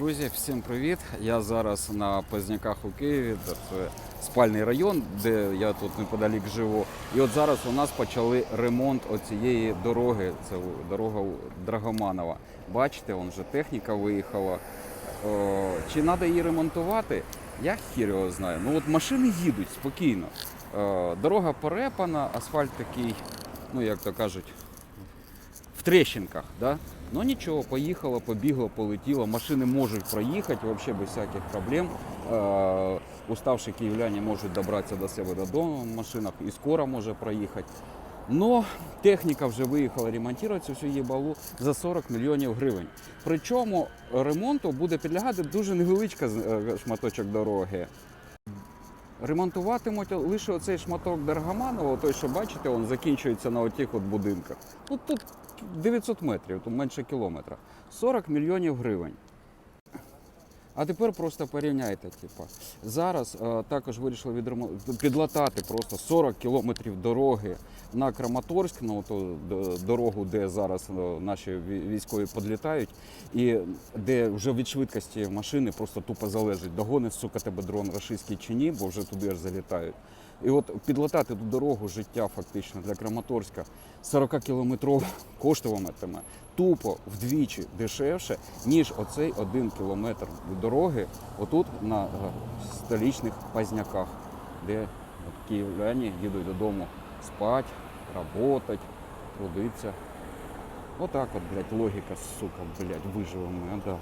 Друзі, всім привіт! Я зараз на Позняках у Києві. Це спальний район, де я тут неподалік живу. І от зараз у нас почали ремонт оцієї дороги. Це дорога Драгоманова. Бачите, вон вже техніка виїхала. Чи треба її ремонтувати? Я хір його знаю. Ну от машини їдуть спокійно. Е, дорога порепана, асфальт такий, ну як то кажуть, трещинках, да? Ну нічого, поїхало, побігло, полетіло. Машини можуть проїхати взагалі без всяких проблем. Е, уставші київляні можуть добратися до себе додому в машинах і скоро може проїхати. Но техніка вже виїхала ремонтувати цю всю їбалу за 40 мільйонів гривень. Причому ремонту буде підлягати дуже невеличка е, шматочок дороги. Ремонтуватимуть лише оцей шматок Даргаманова, той, що бачите, він закінчується на отих от будинках. Ну тут 900 метрів, тут менше кілометра. 40 мільйонів гривень. А тепер просто порівняйте. Типу. Зараз е, також вирішили відремо- підлатати просто 40 кілометрів дороги на Краматорськ, на ту дорогу, де зараз е, наші військові підлітають, і де вже від швидкості машини просто тупо залежить, догонить, сука, тебе дрон рашистський чи ні, бо вже туди аж залітають. І от підлатати ту дорогу життя фактично для Краматорська 40 кілометров коштуватиме тупо вдвічі дешевше, ніж оцей один кілометр дороги отут на е, столічних пазняках, де київляні їдуть додому спать, работать, трудиться. Отак от, блядь, логіка, сука, блядь, виживемо, да.